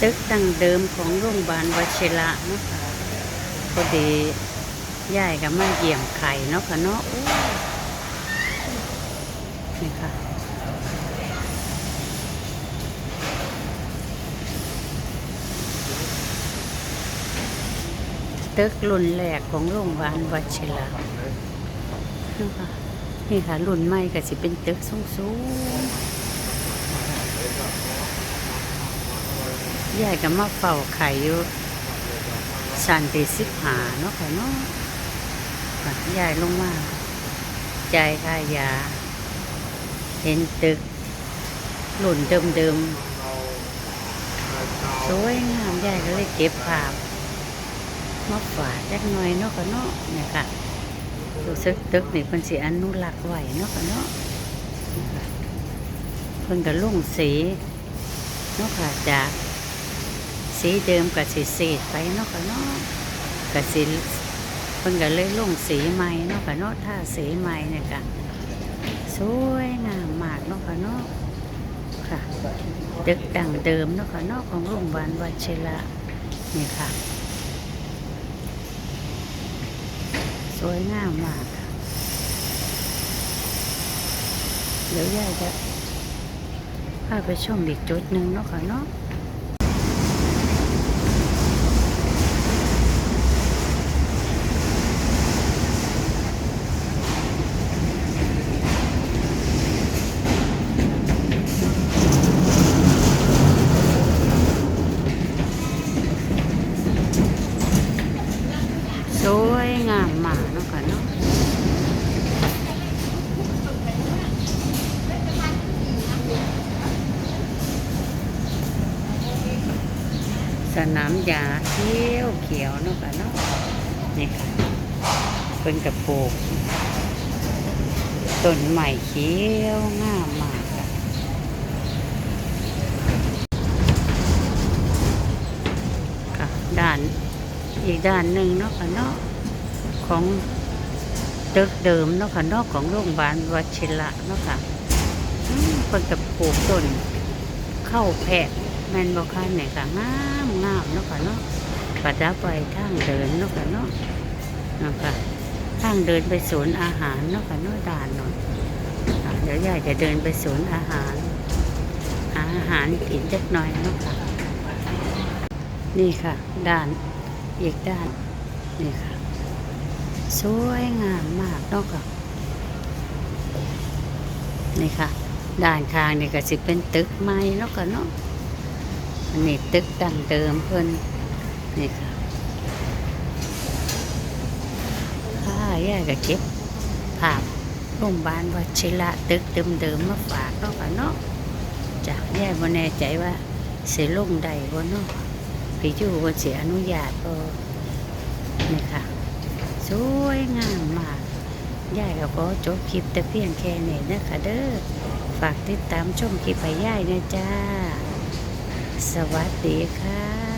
ตึกดั้งเดิมของโรงพยาบาลวชิระเนาะค่ะพอดียายกับมาเยี่ยมไข่เนาะค่ะเนาะนี่ค่ะตึกรุ่นแรกของโรงพยาบาลวชิระนี่ค่ะนี่ค่ะรุ่นใหม่ก็สิเป็นตึกสูงสูงๆ ยายก็มาเฝ้าไข่อยู่สันติสิบหาเนาะค่ะเนาะยายลงมาใจายค่ายา เห็นตึกรุ่นเดิมๆสวยงามยายก็เลยเก็บภาพมาฝากจักหน่อยเนาะค่ะเนาะเนี่ยค่ะรู้สึกตึกนี่เพิ่นสิอนุรักษ์ไว้เนาะค่ะเนาะนี่ค่ะเพิ่นก็ลงสีเนาะค่ะจาก สีเดิมกับสีเศษไปเนาะค่ะเนาะกับสีเพิ่นก็เลยลงสีใหม่เนาะค่ะเนาะถ้าสีใหม่เนี่ยค่ะสวยงามมากเนาะค่ะเนาะค่ะตึกดั้งเดิมเนาะค่ะเนาะของโรงพยาบาลวชิระนี่ค่ะ สวยงามมากเดี๋ยวยายจะพาไปชมอีกจุดหนึ่งเนาะค่ะเนาะสวยงามมากเนาะค่ะเนาะส นามหญ้าเขียวเขียวเนาะค่ะเนาะนี่ค่ะเป็นกระโปงต้นใหม่เขียวงามมากค่ะค่ะด้านอีกด้านหนึ่งเนาะค่ะเนาะของตึกเดิมเนาะค่ะเนาะของโรงพยาบาลวชิระเนาะค่ะเพิ่นกับปลูกต้นเข้าแพะ แมนบ่ค่ะเนี่ยค่ะงามงามเนาะค่ะเนาะประดับไว้ทางเดินเนาะค่ะเนาะนาะค่ะทางเดินไปศูนย์อาหารเนาะค่ะเนาะด่านหน่อยเดี๋ยวยายจะเดินไปศูนย์อาหารหาอาหารกินจักหน่อยเนาะค่ะนี่ค่ะ ด้านอีกด้านนี่ค่ะ สวยงามมากเนาะค่ะนี่ค่ะ ด้านข้างนี่ก็สิเป็นตึกไม้เนาะค่ะเนาะ อันนี้ตึกดังเดิมเพิ่นนี่ค่ะข้าย่าก็เก็บภาพโรงพยาบาลวชิระตึกเดิมๆมาฝากเนาะค่ะเนาะจากย่าบ่แน่ใจว่าเสิลงได้บ่เนาะพี่จูวันเสียอนุญาตก็นี่ค่ะสวยงามมากยายก็ขอจบคลิปแต่เพียงแค่นี้นะคะเด้อฝากติดตามชมคลิปไปยายนะจ้า สวัสดีค่ะ